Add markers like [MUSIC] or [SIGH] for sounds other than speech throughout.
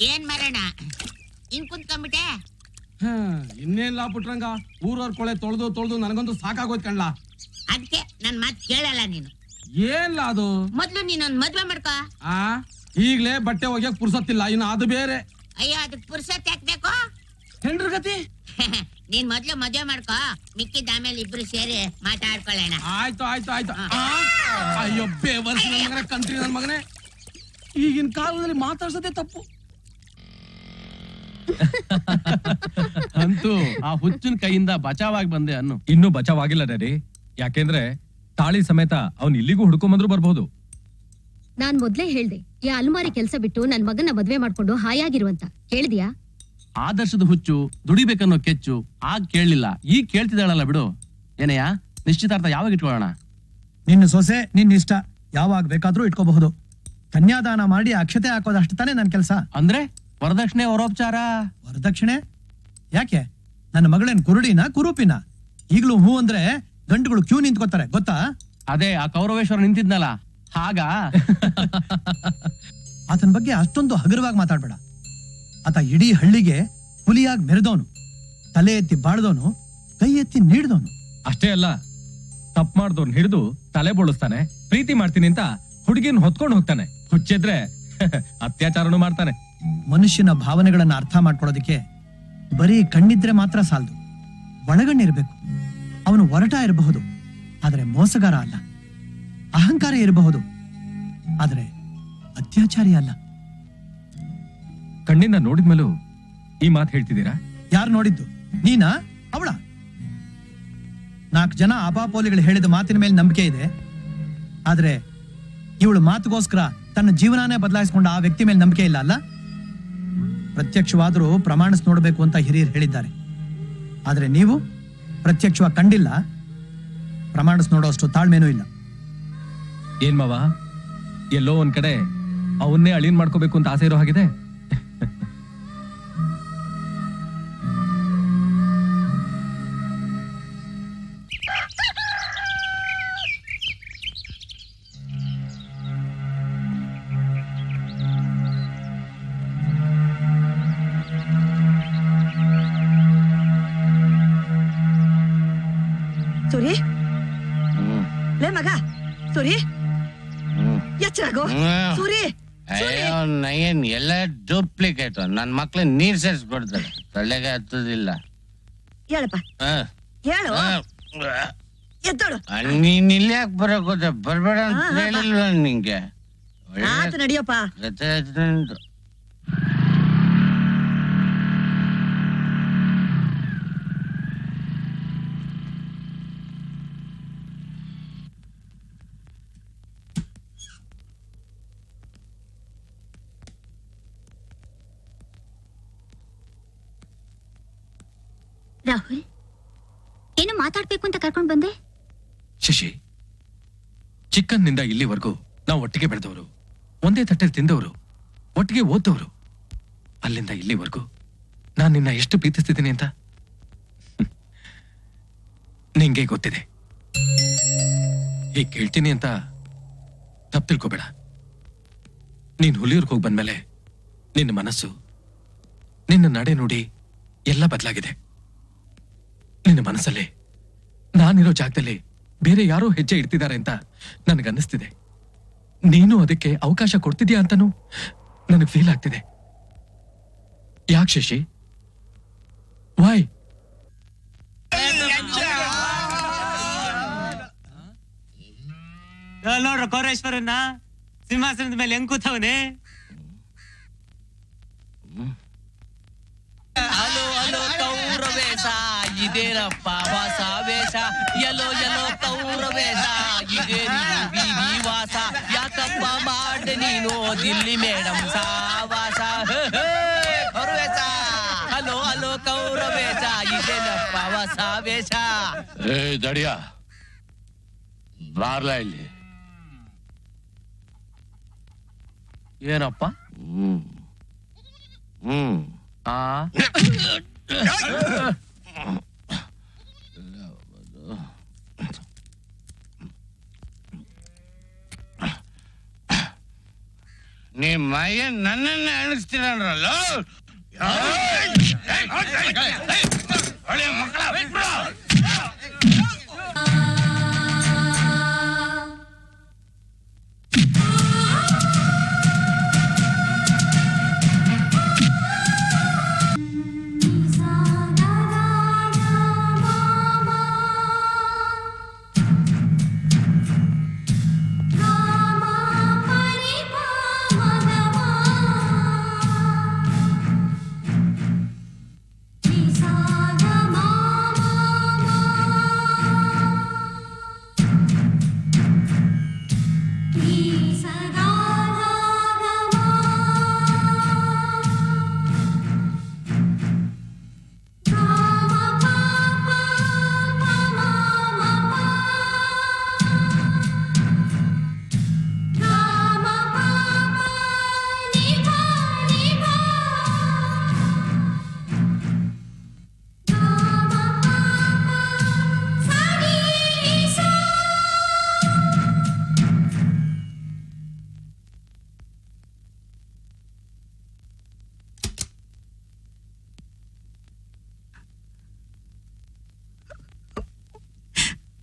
ಏನ್ ಮರಣ? ಹಿಂಗ್ ಕುಂತ್ಕೊಂಡ್ಬಿಟ್ಟೆ? ಇನ್ನೇನ್ಲಾ ಪುಟ್ರಂಗ? ಊರವ್ರ ಕೊಳೆ ತೊಳೆದು ತೊಳ್ದು ನನಗಂತೂ ಸಾಕಾಗೋಯ್ತು ಕಣ್ಲಾ? ಅದಕ್ಕೆ ನನ್ ಮಾತ್ ಕೇಳಲ್ಲ ನೀನು. ಏನ್ಲಾ ಅದು? ಮೊದ್ಲು ನೀನೊಂದ್ ಮದ್ವೆ ಮಾಡ್ಕೋ. ಆ ಈಗ್ಲೇ ಬಟ್ಟೆ ಒಗ್ಯಕ್ ಪುರ್ಸತ್ತಿಲ್ಲ ಇನ್ನು ಅದು ಬೇರೆ. ಅಯ್ಯೋ ಅದಕ್ ಪುರ್ಸತ್ ಹಾಕ್ಬೇಕು ಹೆಂಡ್ರ ಗತಿ? [LAUGHS] ನೀನ್ ಮೊದ್ಲು ಮದ್ವೆ ಮಾಡ್ಕೋ ಮಿಕ್ಕಿದ ಆಮೇಲೆ ಇಬ್ರು ಸೇರಿ ಮಾತಾಡ್ಕೊಳ್ಳೋಣ ಆಯ್ತು ಆಯ್ತು ಆಯ್ತು. ಆ, ಅಯ್ಯೋ ಬೇವರ್ಸ್ ನನ್ ಮಗನೇ ಕಂತ್ರಿ ನನ್ ಮಗನೇ. ಈಗಿನ ಕಾಲದಲ್ಲಿ ಮಾತಾಡ್ಸೋದೇ ತಪ್ಪು. [LAUGHS] ಅಂತೂ ಆ ಹುಚ್ಚಿನ ಕೈಯಿಂದ ಬಚಾವಾಗಿ ಬಂದೆ ಅನ್ನು. ಇನ್ನೂ ಬಚಾವಾಗಿಲ್ಲ ಡ್ಯಾಡಿ. ಯಾಕೆಂದ್ರೆ ತಾಳಿ ಸಮೇತ ಅವ್ನ್ ಇಲ್ಲಿಗೂ ಹುಡ್ಕೊಂಬಂದ್ರು ಬರ್ಬೋದು. ನಾನ್ ಮೊದ್ಲೇ ಹೇಳ್ದೆ ಈ ಅಲ್ಮಾರಿ ಕೆಲ್ಸ ಬಿಟ್ಟು ನನ್ ಮಗನ ಮದ್ವೆ ಮಾಡ್ಕೊಂಡು ಹಾಯಾಗಿರುವಂತ. ಕೇಳಿದ್ಯಾ? ಆದರ್ಶದ ಹುಚ್ಚು ದುಡಿಬೇಕನ್ನೋ ಕೆಚ್ಚು ಆಗ ಕೇಳಲಿಲ್ಲ. ಈಗ ಕೇಳ್ತಿದ್ದಾಳಲ್ಲ ಬಿಡು. ಏನಯ್ಯ ನಿಶ್ಚಿತಾರ್ಥ ಯಾವಾಗ ಇಟ್ಕೊಳ್ಳೋಣ? ನಿನ್ನ ಸೊಸೆ ನಿನ್ನ ಇಷ್ಟ. ಯಾವಾಗ ಬೇಕಾದ್ರೂ ಇಟ್ಕೋಬಹುದು. ಕನ್ಯಾದಾನ ಮಾಡಿ ಅಕ್ಷತೆ ಹಾಕೋದಷ್ಟು ತಾನೇ ನನ್ನ ಕೆಲಸ. ಅಂದ್ರೆ? ವರದಕ್ಷಿಣೆ ವರೋಪಚಾರ. ವರದಕ್ಷಿಣೆ? ಯಾಕೆ? ನನ್ನ ಮಗಳೇನ್ ಕುರುಡಿನ ಕುರೂಪಿನ? ಈಗಲೂ ಹೂ ಅಂದ್ರೆ ಗಂಟುಗಳು ಕ್ಯೂ ನಿಂತ್ಕೋತಾರೆ ಗೊತ್ತಾ? ಅದೇ ಆ ಕೌರವೇಶ್ವರ ನಿಂತಿದ್ನಲ್ಲ. ಹಾಗ? [LAUGHS] ಆತನ ಬಗ್ಗೆ ಅಷ್ಟೊಂದು ಹಗುರವಾಗಿ ಮಾತಾಡ್ಬೇಡ. ಆತ ಇಡೀ ಹಳ್ಳಿಗೆ ಹುಲಿಯಾಗಿ ಮೆರೆದವನು. ತಲೆ ಎತ್ತಿ ಬಾಳ್ದವನು ಕೈ ಎತ್ತಿ ನೀಡಿದವನು. ಅಷ್ಟೇ ಅಲ್ಲ ತಪ್ಪು ಮಾಡ್ದವ್ನ್ ಹಿಡಿದು ತಲೆ ಬೋಳಿಸ್ತಾನೆ ಪ್ರೀತಿ ಮಾಡ್ತೀನಿ ಅಂತ ಹುಡುಗಿನ ಹೊತ್ಕೊಂಡು ಹೋಗ್ತಾನೆ. ಹುಚ್ಚಿದ್ರೆ [LAUGHS] ಅತ್ಯಾಚಾರನೂ ಮಾಡ್ತಾನೆ. ಮನುಷ್ಯನ ಭಾವನೆಗಳನ್ನ ಅರ್ಥ ಮಾಡ್ಕೊಳ್ಳೋದಕ್ಕೆ ಬರೀ ಕಣ್ಣಿದ್ರೆ ಮಾತ್ರ ಸಾಲದು. ಒಳಗಣ್ಣಿರಬೇಕು. ಅವನು ಒರಟ ಇರಬಹುದು ಆದರೆ ಮೋಸಗಾರ ಅಲ್ಲ. ಅಹಂಕಾರ ಇರಬಹುದು ಆದರೆ ಅತ್ಯಾಚಾರಿ ಅಲ್ಲ. ಕಣ್ಣಿಂದ ನೋಡಿದ್ಮೇಲೂ ಈ ಮಾತು ಹೇಳ್ತಿದ್ದೀರಾ? ಯಾರು ನೋಡಿದ್ದು? ನೀನಾ? ಅವಳ? ನಾಲ್ಕು ಜನ ಅಪಾಪೋಲಿಗಳು ಹೇಳಿದ ಮಾತಿನ ಮೇಲೆ ನಂಬಿಕೆ ಇದೆ. ಆದ್ರೆ ಇವಳು ಮಾತುಗೋಸ್ಕರ ತನ್ನ ಜೀವನಾನೇ ಬದಲಾಯಿಸಿಕೊಂಡ ಆ ವ್ಯಕ್ತಿ ಮೇಲೆ ನಂಬಿಕೆ ಇಲ್ಲ ಅಲ್ಲ? ಪ್ರತ್ಯಕ್ಷವಾದರೂ ಪ್ರಮಾಣಿಸ್ ನೋಡಬೇಕು ಅಂತ ಹಿರಿಯರು ಹೇಳಿದ್ದಾರೆ. ಆದರೆ ನೀವು ಪ್ರತ್ಯಕ್ಷವಾಗಿ ಕಂಡಿಲ್ಲ ಪ್ರಮಾಣಿಸ್ ನೋಡೋಷ್ಟು ತಾಳ್ಮೆನೂ ಇಲ್ಲ. ಏನ್ ಮಾವ? ಎಲ್ಲೋ ಒಂದ್ ಕಡೆ ಅವನ್ನೇ ಅಳಿನ್ ಮಾಡ್ಕೋಬೇಕು ಅಂತ ಆಸೆ ಇರೋ ಹಾಗಿದೆ ನಯನ್ ಎಲ್ಲ ಡೂಪ್ಲಿಕೇಟ್ ನನ್ ಮಕ್ಳು ನೀರ್ ಸೇರಿಸ್ಬಿಡ್ತಾರೆ. ಸೊಳ್ಳೆಗೆ ಹತ್ತದಿಲ್ಲ. ಹೇಳಪ್ಪ. ಹೇಳು. ಎದ್ದೋಳು ನೀನ್ ಇಲ್ಲಿ ಯಾಕೆ ಬರಕ್ ಬರ್ಬೇಡ ಅಂತ. ಹೇಳಿಲ್ವ ನಿಂಗೆ? ಒಳ್ಳೆ ಆತು ನಡಿಯಪ್ಪ. ಕಥೆ ಆಯ್ತು ನಿಂದು. ರಾಹುಲ್, ಏನು ಮಾತಾಡ್ಬೇಕು ಅಂತ ಕರ್ಕೊಂಡು ಬಂದೆ? ಶಶಿ ನಿಂದ ಇಲ್ಲಿವರೆಗೂ ನಾವು ಒಟ್ಟಿಗೆ ಬೆಳೆದವರು, ಒಂದೇ ತಟ್ಟೆಲ್ ತಿಂದವರು, ಒಟ್ಟಿಗೆ ಓದ್ದವರು. ಅಲ್ಲಿಂದ ಇಲ್ಲಿವರೆಗೂ ನಾನು ನಿನ್ನ ಎಷ್ಟು ಪ್ರೀತಿಸ್ತಿದ್ದೀನಿ ಅಂತ. [LAUGHS] ನಿಂಗೆ ಗೊತ್ತಿದೆ. ಹೀಗೆ ಕೇಳ್ತೀನಿ ಅಂತ ತಪ್ಪು ತಿಳ್ಕೊಬೇಡ. ನೀನು ಹುಲಿಯೂರ್ಗೆ ಹೋಗಿ ಬಂದ್ಮೇಲೆ ನಿನ್ನ ಮನಸ್ಸು, ನಿನ್ನ ನಡೆ ನುಡಿ ಎಲ್ಲ ಬದಲಾಗಿದೆ. ನಿನ್ನ ಮನಸ್ಸಲ್ಲಿ. ನಾನಿರೋ ಜಾಗದಲ್ಲಿ ಬೇರೆ ಯಾರೋ ಹೆಜ್ಜೆ ಇಡ್ತಿದ್ದಾರೆ ಅಂತ ನನಗನ್ನಿಸ್ತಿದೆ. ನೀನು ಅದಕ್ಕೆ ಅವಕಾಶ ಕೊಡ್ತಿದ್ಯಾ ಅಂತನೂ ನನಗೆ ಫೀಲ್ ಆಗ್ತಿದೆ. ಯಾಕೆ ಶಶಿ? ವಾಯ್ ನೋಡ್ರ ಕೋರೇಶ್ವರನ್ನ ಸಿಂಹಾಸನದ ಮೇಲೆ ಹೆಂಗ್ ಕೂತವನೇ? ಹಲೋ ಹಲೋ ಕೌರವೇಶ ಇದೇನಪ್ಪ ಹೊಸ ವೇಷ ಎಲ್ಲೋ ಎಲ್ಲೋ ಕೌರವೇಶ ಇದೇ ನಿನ್ನ ಬೀದಿ ವಾಸ. ಯಾಕಪ್ಪ ಮಾಡ ನೀನು ದಿಲ್ಲಿ ಮೇಡಮ್ ಸಾವಾಸ? ಹಲೋ ಹಲೋ ಕೌರ ವೇಷ ಇದೇನಪ್ಪ ಹೊಸ ವೇಷ? ಏ ದಡಿಯ. ಬಾರ್ಲ ಇಲ್ಲಿ. ಏನಪ್ಪ? ಹ್ಮ್. ಹ್ಮ್. ಆ? ನಿಮ್ಮ ಮಗ ನನ್ನನ್ನ ನಿಲ್ಲಿಸ್ತೀರಲ್ಲ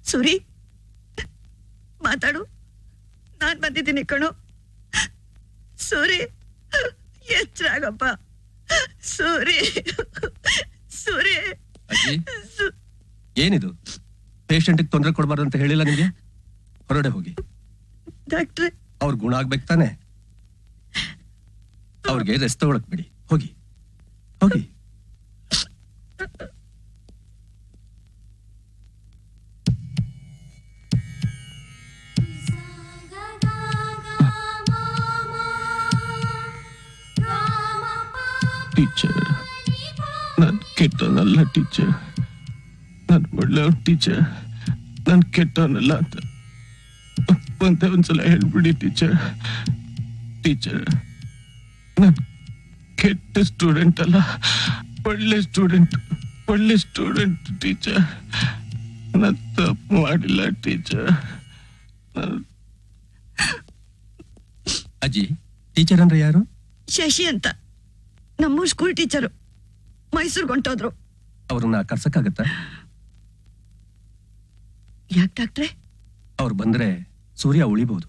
ಸೂರಿ ಮಾತಾಡು. ನಾನ್ ಬಂದಿದ್ದೀನಿ ಕಣು. ಸೂರಿ ಎಚ್ಚರಾಗಪ್ಪ ಸೂರಿ ಸೂರಿ. ಏನಿದು? ಪೇಷಂಟ್ಗೆ ತೊಂದರೆ ಕೊಡಬಾರ್ದು ಅಂತ ಹೇಳಿಲ್ಲ ನಿಮಗೆ? ಹೊರಡೆ ಹೋಗಿ. ಡಾಕ್ಟ್ರೆ. ಅವ್ರ ಗುಣ ಆಗ್ಬೇಕು ತಾನೆ? ಅವ್ರಿಗೆ ರೆಸ್ಟ್ ತಗೊಳಕ್ ಬಿಡಿ. ಹೋಗಿ. ಹೋಗಿ. ಕೆಟ್ಟವನಲ್ಲ ಟೀಚರ್. ನಾನು ಒಳ್ಳೆಯವ್ರ ಟೀಚರ್. ನಾನು ಕೆಟ್ಟವನಲ್ಲ ಅಂತ. ಒಂದೇ ಒಂದ್ಸಲ ಹೇಳ್ಬಿಡಿ ಟೀಚರ್. ಟೀಚರ್ ನಾನು ಕೆಟ್ಟ ಸ್ಟೂಡೆಂಟ್ ಅಲ್ಲ. ಒಳ್ಳೆ ಸ್ಟೂಡೆಂಟ್ ಒಳ್ಳೆ ಸ್ಟೂಡೆಂಟ್ ಟೀಚರ್. ನಾನು ತಪ್ಪು ಮಾಡಿಲ್ಲ ಟೀಚರ್. ಅಜ್ಜಿ ಟೀಚರ್ ಅಂದ್ರೆ ಯಾರು? ಶಶಿ ಅಂತ. ನಮ್ಮೂರ್ ಸ್ಕೂಲ್ ಟೀಚರು ಮೈಸೂರ್ಗೆ ಹೊಂಟೋದ್ರು. ಅವ್ರನ್ನ ಕರ್ಸಕ್ಕಾಗತ್ತಾ? ಯಾಕೆ ಡಾಕ್ಟ್ರೆ? ಅವ್ರು ಬಂದ್ರೆ ಸೂರ್ಯ ಉಳಿಬಹುದು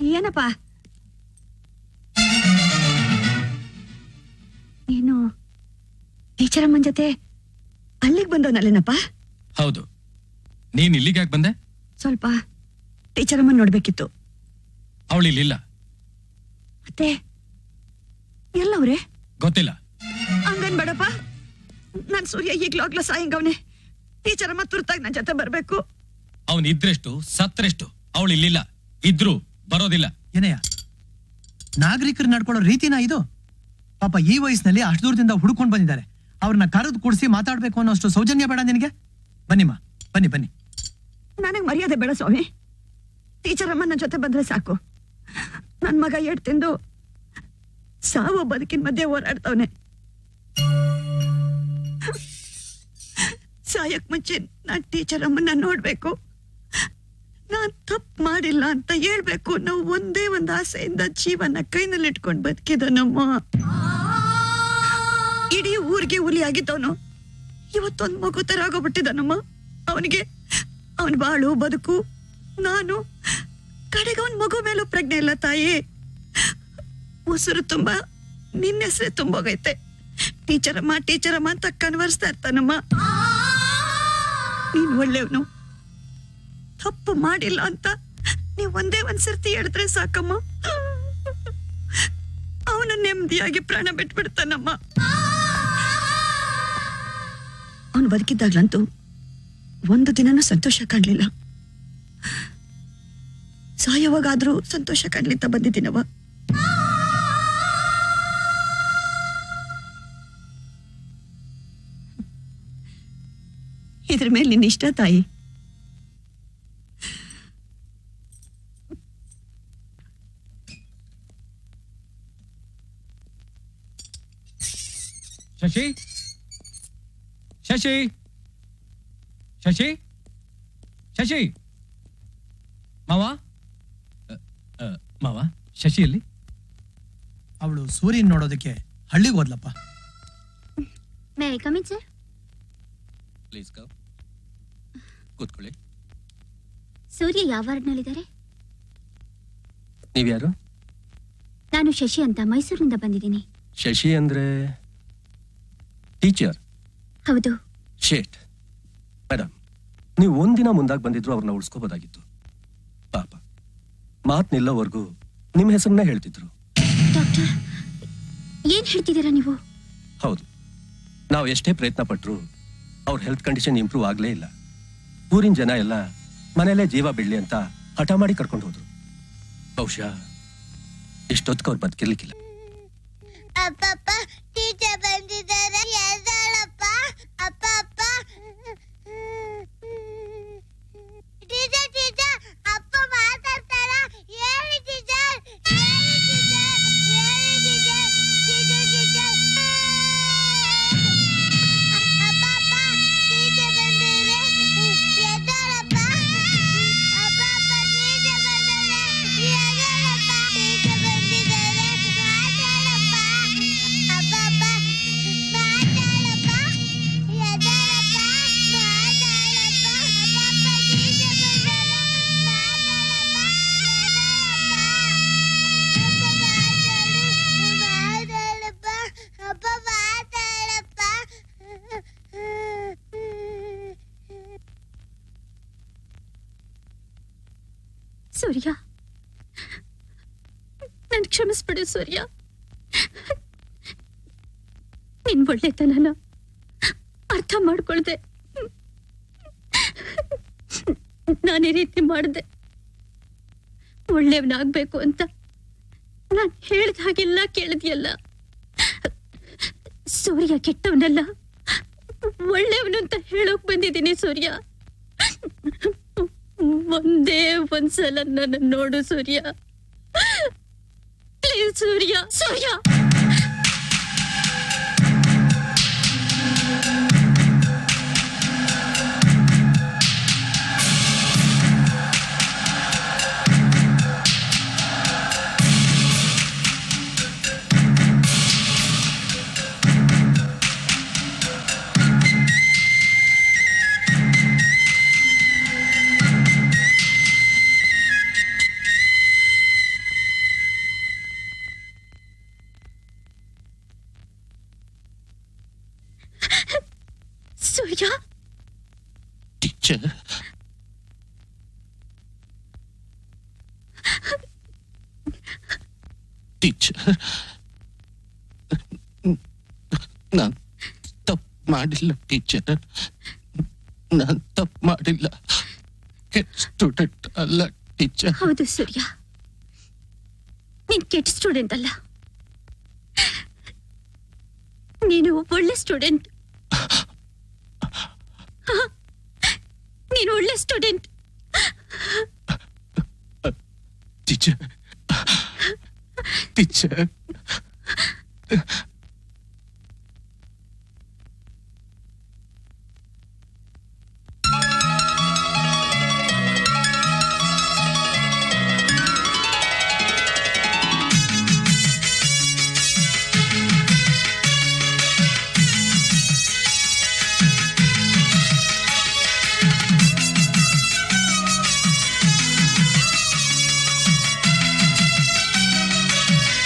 ಏನಪ್ಪ? ನೀನು ಟೀಚರ್ ಅಮ್ಮನ ಜೊತೆ ಅಲ್ಲಿಗೆ ಬಂದವನಲ್ಲೇನಪ್ಪ? ಹೌದು. ನೀನ್ ಇಲ್ಲಿಗೆ ಯಾಕೆ ಬಂದೆ? ಸ್ವಲ್ಪ ಟೀಚರ್ ಅಮ್ಮನ್ ನೋಡ್ಬೇಕಿತ್ತು. ಅವಳು ಇಲ್ಲಿಲ್ಲ ಮತ್ತೆ ಎಲ್ಲವ್ರೆ? ಗೊತ್ತಿಲ್ಲ. ಹಂಗನ್ ಬೇಡಪ್ಪ. ನಾನ್ ಸೂರ್ಯ ಈಗ್ಲಾಗ್ಲೂ ಸಾಯಂಗವ್ನೆ. ಟೀಚರ್ ಅಮ್ಮ ತುರ್ತಾಗಿ ನನ್ ಜೊತೆ ಬರ್ಬೇಕು. ಅವನ್ ಇದ್ರೆಷ್ಟು ಸತ್ರೆಷ್ಟು ಅವಳು ಇಲ್ಲಿಲ್ಲ ಇದ್ರು ಬರೋದಿಲ್ಲ. ಏನಯ್ಯ ನಾಗರಿಕರು ನಡ್ಕೊಳ್ಳೋ ರೀತಿನ ಇದು? ಪಾಪ ಈ ವಯಸ್ಸಿನಲ್ಲಿ ಅಷ್ಟು ದೂರದಿಂದ ಹುಡ್ಕೊಂಡು ಬಂದಿದ್ದಾರೆ. ಅವ್ರನ್ನ ಕರೆದು ಕೂಡಿಸಿ ಮಾತಾಡ್ಬೇಕು ಅನ್ನೋಷ್ಟು ಸೌಜನ್ಯ ಬೇಡ ನಿನಗೆ? ಬನ್ನಿಮ್ಮ ಬನ್ನಿ ಬನ್ನಿ. ನನಗೆ ಮರ್ಯಾದೆ ಬೇಡ ಸ್ವಾಮಿ. ಟೀಚರ್ ಅಮ್ಮನ ನನ್ನ ಜೊತೆ ಬಂದ್ರೆ ಸಾಕು. ನನ್ನ ಮಗ ಏಟ್ ತಿಂದು ಸಾವು ಬದುಕಿನ ಮಧ್ಯೆ ಓಡಾಡ್ತವನೆ ಸಾಯಕ್ ಮುಂಚೆ ನಾನ್ ಟೀಚರ್ ಅಮ್ಮನ್ನ ನೋಡ್ಬೇಕು. ನಾನ್ ತಪ್ಪು ಮಾಡಿಲ್ಲ ಅಂತ ಹೇಳ್ಬೇಕು. ನಾವು ಒಂದೇ ಒಂದು ಆಸೆಯಿಂದ ಜೀವನ ಕೈನಲ್ಲಿ ಇಟ್ಕೊಂಡ್ ಬದುಕಿದ ನಮ್ಮ ಇಡೀ ಊರಿಗೆ ಹುಲಿ ಆಗಿದ್ದವನು. ಇವತ್ತೊಂದ್ ಮಗು ತರ ಆಗೋಗ್ಬಿಟ್ಟಿದ್ದಾನಮ್ಮ ಅವನಿಗೆ, ಅವನ್ ಬಾಳು, ಬದುಕು, ನಾನು, ಕಡೆಗೆ ಅವನ್ ಮಗು ಮೇಲೂ ಪ್ರಜ್ಞೆ ಇಲ್ಲ ತಾಯಿ. ಉಸಿರು ತುಂಬಾ, ನಿನ್ನ ಹೆಸರೇ ತುಂಬೋಗೈತೆ. ಟೀಚರಮ್ಮ ಟೀಚರಮ್ಮ ಟೀಚರ್ ಅಂತ ಕನ್ವರ್ಸ್ತಾ ಇರ್ತಾನಮ್ಮ. ನೀನ್ ಒಳ್ಳೆಯವನು. ತಪ್ಪು ಮಾಡಿಲ್ಲ ಅಂತ ನೀವು ಒಂದೇ ಒಂದ್ ಸರ್ತಿ ಹೇಳಿದ್ರೆ ಸಾಕಮ್ಮ. ಅವನು ನೆಮ್ಮದಿಯಾಗಿ ಪ್ರಾಣ ಬಿಟ್ಬಿಡ್ತಾನಮ್ಮ. ಅವನು ಬದುಕಿದ್ದಾಗ್ಲಂತೂ ಒಂದು ದಿನನೂ ಸಂತೋಷ ಕಾಣ್ಲಿಲ್ಲ. ಸಾಯೋವಾಗಾದ್ರೂ ಸಂತೋಷ ಕಾಣ್ಲಿಂತ ಬಂದಿದ್ದೀನವ. ಇದ್ರ ಮೇಲೆ ನಿನ್ನ ಇಷ್ಟ ತಾಯಿ? ಶಶಿ ಶಶಿ ಶಶಿ ಶಶಿ ಮಾವ? ಮಾವ ಶಶಿ ಎಲ್ಲಿ? ಅವಳು ಸೂರ್ಯನ್ ನೋಡೋದಕ್ಕೆ ಹಳ್ಳಿಗೆ ಹೋದ್ಲಪ್ಪ. May come in sir please ಕೂತ್ಕೊಳ್ಳಿ. ಸೂರ್ಯ ಯಾವ ವಾರ್ಡ್ನಲ್ಲಿದ್ದಾರೆ? ನೀವ್ಯಾರು? ನಾನು ಶಶಿ ಅಂತ ಮೈಸೂರಿನಿಂದ ಬಂದಿದ್ದೀನಿ. ಶಶಿ ಅಂದ್ರೆ ಟೀಚರ್. ಹೌದು. ಶೇಟ್ ಮೇಡಮ್ ನೀವು ಒಂದಿನ ಮುಂದಾಗಿ ಬಂದಿದ್ರು ಅವ್ರನ್ನ ಉಳಿಸ್ಕೋಬೋದಾಗಿತ್ತು. ಪಾಪ. ಮಾತ್ ನಿಲ್ಲೋವರೆಗೂ ನಿಮ್ಮ ಹೆಸರನ್ನ ಹೇಳ್ತಿದ್ರು. ಡಾಕ್ಟರ್ ಏನ್ ಹೇಳ್ತಿದ್ದೀರಾ ನೀವು? ಹೌದು. ನಾವು ಎಷ್ಟೇ ಪ್ರಯತ್ನ ಪಟ್ರು ಅವ್ರ ಹೆಲ್ತ್ ಕಂಡೀಷನ್ ಇಂಪ್ರೂವ್ ಆಗ್ಲೇ ಇಲ್ಲ. ಊರಿನ ಜನ ಎಲ್ಲ ಮನೆಯಲ್ಲೇ ಜೀವ ಬಿಡ್ಲಿ ಅಂತ ಹಠ ಮಾಡಿ ಕರ್ಕೊಂಡು ಹೋದ್ರು. ಬಹುಶಃ ಇಷ್ಟೊತ್ತಿಗೆ ಅವ್ರು ಬದುಕಿರ್ಲಿಕ್ಕಿಲ್ಲ. ಅಪ್ಪಪ್ಪ ಟೀಚರ್ ಕ್ಷಮಿಸ್ಬಿಡು ಸೂರ್ಯ. ನಿನ್ ಒಳ್ಳೆತನನ ಅರ್ಥ ಮಾಡ್ಕೊಳ್ದೆ. ನಾನು ಈ ರೀತಿ ಮಾಡಿದೆ. ಒಳ್ಳೆಯವನಾಗ್ಬೇಕು ಅಂತ ನಾನು ಹೇಳ್ದ ಹಾಗೆಲ್ಲ ಕೇಳಿದ್ಯಲ್ಲ. ಸೂರ್ಯ ಕೆಟ್ಟವನಲ್ಲ. ಒಳ್ಳೆಯವನು ಅಂತ ಹೇಳೋಕ್ ಬಂದಿದ್ದೀನಿ ಸೂರ್ಯ. ಒಂದೇ ಒಂದ್ಸಲ ನನ್ನ ನೋಡು ಸೂರ್ಯ. ಪ್ಲೀಸ್ ಸೂರ್ಯ ಸೂರ್ಯ ಮಾಡಿಲ್ಲ ಟೀಚರ್. ನಾನು ತಪ್ಪು ಮಾಡಿಲ್ಲ. ಸ್ಟೂಡೆಂಟ್ ಅಲ್ಲ ಟೀಚರ್. ಹೌದು ಸೂರ್ಯ. ನೀನ್ ಕೆಟ್ಟ ಸ್ಟೂಡೆಂಟ್ ಅಲ್ಲ. ನೀನು ಒಳ್ಳೆ ಸ್ಟೂಡೆಂಟ್. ನೀನು ಒಳ್ಳೆ ಸ್ಟೂಡೆಂಟ್. ಟೀಚರ್. ಟೀಚರ್.